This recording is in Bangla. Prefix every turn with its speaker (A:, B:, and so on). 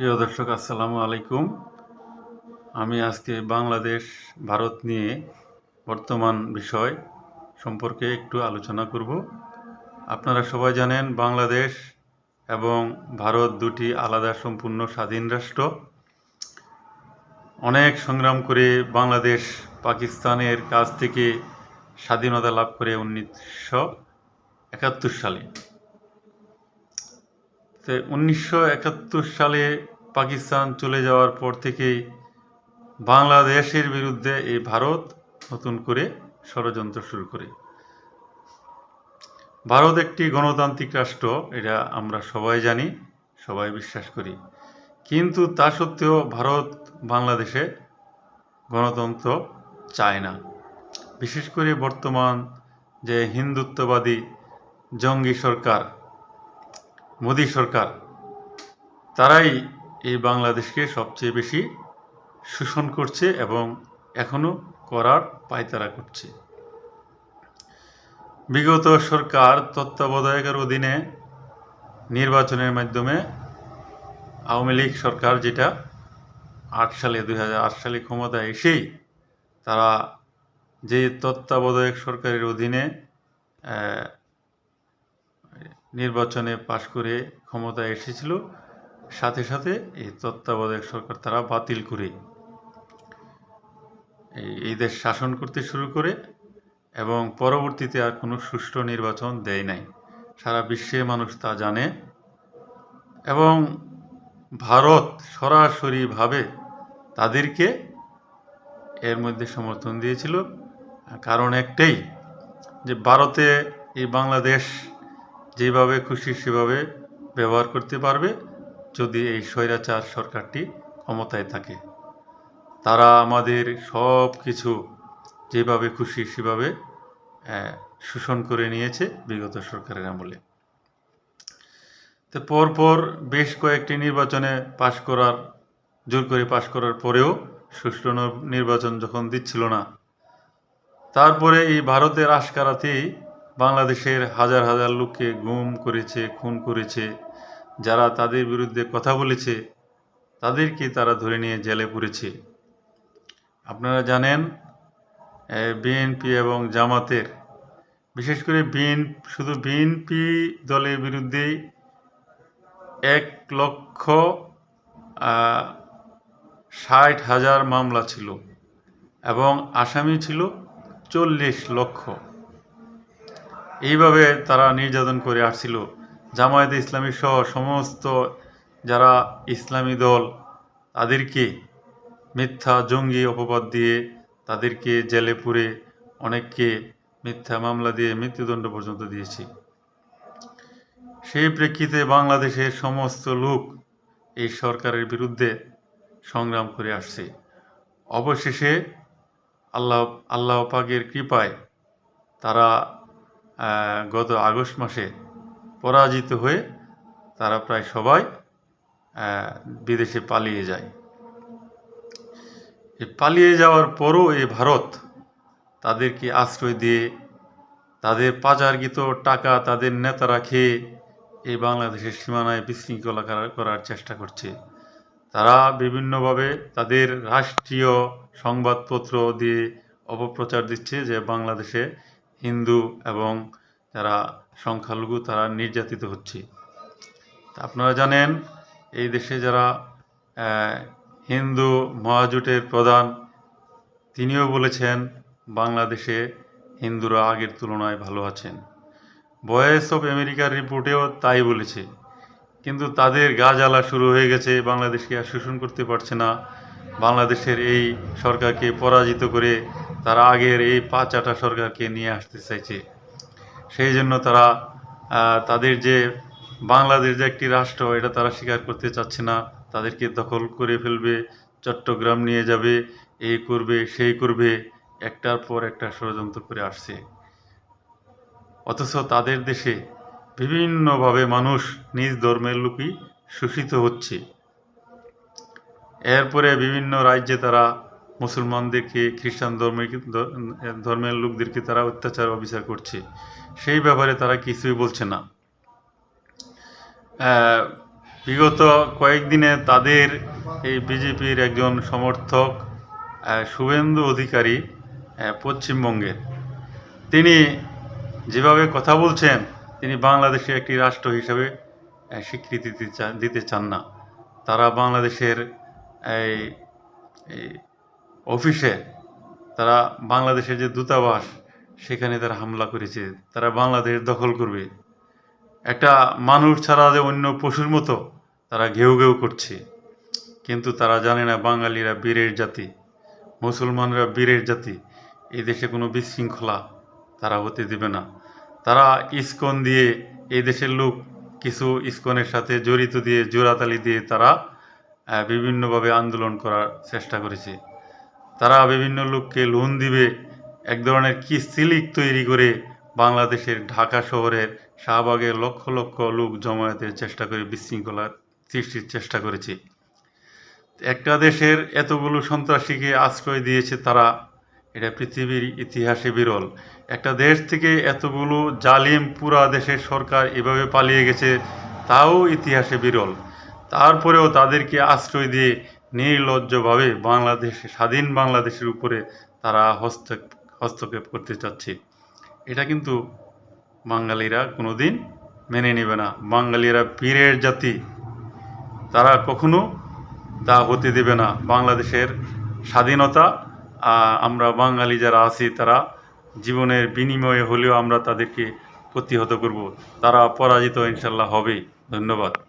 A: প্রিয় দর্শক, আসসালামু আলাইকুম। আমি আজকে বাংলাদেশ, ভারত নিয়ে বর্তমান বিষয় সম্পর্কে একটু আলোচনা করব। আপনারা সবাই জানেন, বাংলাদেশ এবং ভারত দুটি আলাদা সম্পূর্ণ স্বাধীন রাষ্ট্র। অনেক সংগ্রাম করে বাংলাদেশ পাকিস্তানের কাছ থেকে স্বাধীনতা লাভ করে উনিশশো একাত্তর সালে। তো উনিশশো একাত্তর সালে পাকিস্তান চলে যাওয়ার পর থেকেই বাংলাদেশের বিরুদ্ধে এই ভারত নতুন করে ষড়যন্ত্র শুরু করে। ভারত একটি গণতান্ত্রিক রাষ্ট্র, এটা আমরা সবাই জানি, সবাই বিশ্বাস করি। কিন্তু তা সত্ত্বেও ভারত বাংলাদেশে গণতন্ত্র চায় না। বিশেষ করে বর্তমান যে হিন্দুত্ববাদী জঙ্গি সরকার মোদী সরকার, তারাই এই বাংলাদেশকে সবচেয়ে বেশি শোষণ করছে এবং এখনও করার পায়তারা করছে। বিগত সরকার তত্ত্বাবধায়কের অধীনে নির্বাচনের মাধ্যমে আওয়ামী লীগ সরকার যেটা আট সালে, দুই সালে ক্ষমতায় এসেই তারা যে তত্ত্বাবধায়ক সরকারের অধীনে নির্বাচনে পাশ করে ক্ষমতায় এসেছিল। সাথে সাথে এই তত্ত্বাবধায়ক সরকার তারা বাতিল করে। এই দেশ শাসন করতে শুরু করে এবং পরবর্তীতে আর কোনো সুষ্ঠু নির্বাচন দেয় নাই। সারা বিশ্বে মানুষ তা জানে। এবং ভারত সরাসরিভাবে তাদেরকে এর মধ্যে সমর্থন দিয়েছিল। কারণ একটাই যে, ভারতে এই বাংলাদেশ যেভাবে খুশি সেভাবে ব্যবহার করতে পারবে যদি এই স্বৈরাচার সরকারটি ক্ষমতায় থাকে। তারা আমাদের সব কিছু যেভাবে খুশি সেভাবে শোষণ করে নিয়েছে বিগত সরকারের আমলে। তো পরপর বেশ কয়েকটি নির্বাচনে পাশ করার, জোর করে পাশ করার পরেও সুষ্ঠু নির্বাচন যখন দিচ্ছিল না, তারপরে এই ভারতের আশকারাতেই বাংলাদেশের হাজার হাজার লোককে গুম করেছে, খুন করেছে, যারা তাদের বিরুদ্ধে কথা বলেছে, তাদেরকে তারা ধরে নিয়ে জেলে পড়েছে। আপনারা জানেন বিএনপি এবং জামাতের, বিশেষ করে বিএন, শুধু বিএনপি দলের বিরুদ্ধেই এক লক্ষ ষাট হাজার মামলা ছিল এবং আসামি ছিল চল্লিশ লক্ষ। এইভাবে তারা নির্যাতন করে আসছিল। জামায়াতে ইসলামী সহ সমস্ত যারা ইসলামী দল, তাদেরকে মিথ্যা, জঙ্গি অপবাদ দিয়ে তাদেরকে জেলে পুরে অনেককে মিথ্যা মামলা দিয়ে মৃত্যুদণ্ড পর্যন্ত দিয়েছে। সেই প্রেক্ষিতে বাংলাদেশের সমস্ত লোক এই সরকারের বিরুদ্ধে সংগ্রাম করে আসছে। অবশেষে আল্লাহ আল্লাহ পাকের কৃপায় তারা গত আগস্ট মাসে পরাজিত হয়ে তারা প্রায় সবাই বিদেশে পালিয়ে যায়। এই পালিয়ে যাওয়ার পরও এই ভারত তাদেরকে আশ্রয় দিয়ে, তাদের পাচারকৃত টাকা তাদের নেতারা খেয়ে এই বাংলাদেশের সীমানায় বিশৃঙ্খলা করার চেষ্টা করছে। তারা বিভিন্নভাবে তাদের রাষ্ট্রীয় সংবাদপত্র দিয়ে অপপ্রচার দিচ্ছে যে বাংলাদেশে হিন্দু এবং যারা সংখ্যালঘু তারা নির্যাতিত হচ্ছে। আপনারা জানেন, এই দেশে যারা হিন্দু মহাজোটের প্রধান, তিনিও বলেছেন বাংলাদেশে হিন্দুরা আগের তুলনায় ভালো আছেন। ভয়েস অফ আমেরিকার রিপোর্টেও তাই বলেছে। কিন্তু তাদের গা জ্বালা শুরু হয়ে গেছে, বাংলাদেশকে আর শোষণ করতে পারছে না। বাংলাদেশের এই সরকারকে পরাজিত করে তারা আগের এই পাঁচ আটা সরকারকে নিয়ে আসতে চাইছে। সেই জন্য তারা তাদের যে বাংলাদেশ যে একটি রাষ্ট্র, এটা তারা স্বীকার করতে চাচ্ছে না। তাদেরকে দখল করে ফেলবে, চট্টগ্রাম নিয়ে যাবে, এই করবে, সেই করবে, একটার পর একটা ষড়যন্ত্র করে আসছে। অথচ তাদের দেশে বিভিন্নভাবে মানুষ নিজ ধর্মের লোকই শোষিত হচ্ছে। এরপরে বিভিন্ন রাজ্যে তারা মুসলমানদেরকে, খ্রিস্টান ধর্মের ধর্মের লোকদেরকে তারা অত্যাচার, অবিচার করছে। সেই ব্যাপারে তারা কিছুই বলছে না। বিগত কয়েকদিনে তাদের এই বিজেপির একজন সমর্থক শুভেন্দু অধিকারী পশ্চিমবঙ্গের। তিনি যেভাবে কথা বলছেন, তিনি বাংলাদেশে একটি রাষ্ট্র হিসেবে স্বীকৃতি দিতে চান না। তারা বাংলাদেশের এই অফিসে তারা বাংলাদেশের যে দূতাবাস, সেখানে তারা হামলা করেছে। তারা বাংলাদেশ দখল করবে। একটা মানুষ ছাড়া যে অন্য পশুর মতো তারা ঘেউ ঘেউ করছে। কিন্তু তারা জানে না বাঙালিরা বীরের জাতি, মুসলমানরা বীরের জাতি। এই দেশে কোনো বিশৃঙ্খলা তারা হতে দেবে না। তারা ইস্কন দিয়ে এই দেশের লোক কিছু ইস্কনের সাথে জড়িত দিয়ে, জোড়াতালি দিয়ে তারা বিভিন্নভাবে আন্দোলন করার চেষ্টা করেছে। তারা বিভিন্ন লোককে লোন দিবে। এক ধরনের কিস্তি লিগ তৈরি করে বাংলাদেশের ঢাকা শহরের শাহবাগের লক্ষ লক্ষ লোক জমায়েতের চেষ্টা করে, বিশৃঙ্খলা সৃষ্টির চেষ্টা করেছে। একটা দেশের এতগুলো সন্ত্রাসীকে আশ্রয় দিয়েছে তারা, এটা পৃথিবীর ইতিহাসে বিরল। একটা দেশ থেকে এতগুলো জালিম পুরা দেশের সরকার এভাবে পালিয়ে গেছে, তাও ইতিহাসে বিরল। তারপরেও তাদেরকে আশ্রয় দিয়ে নির্লজ্জভাবে বাংলাদেশ, স্বাধীন বাংলাদেশের উপরে তারা হস্তক্ষেপ হস্তক্ষেপ করতে চাচ্ছে। এটা কিন্তু বাঙালিরা কোনোদিন মেনে নেবে না। বাঙালিরা পীরের জাতি। তারা কখনো তা হতে দেবে না। বাংলাদেশের স্বাধীনতা আমরা বাঙালি যারা আছি, তারা জীবনের বিনিময়ে হলেও আমরা তাদেরকে প্রতিহত করব। তারা পরাজিত ইনশাল্লাহ হবে। ধন্যবাদ।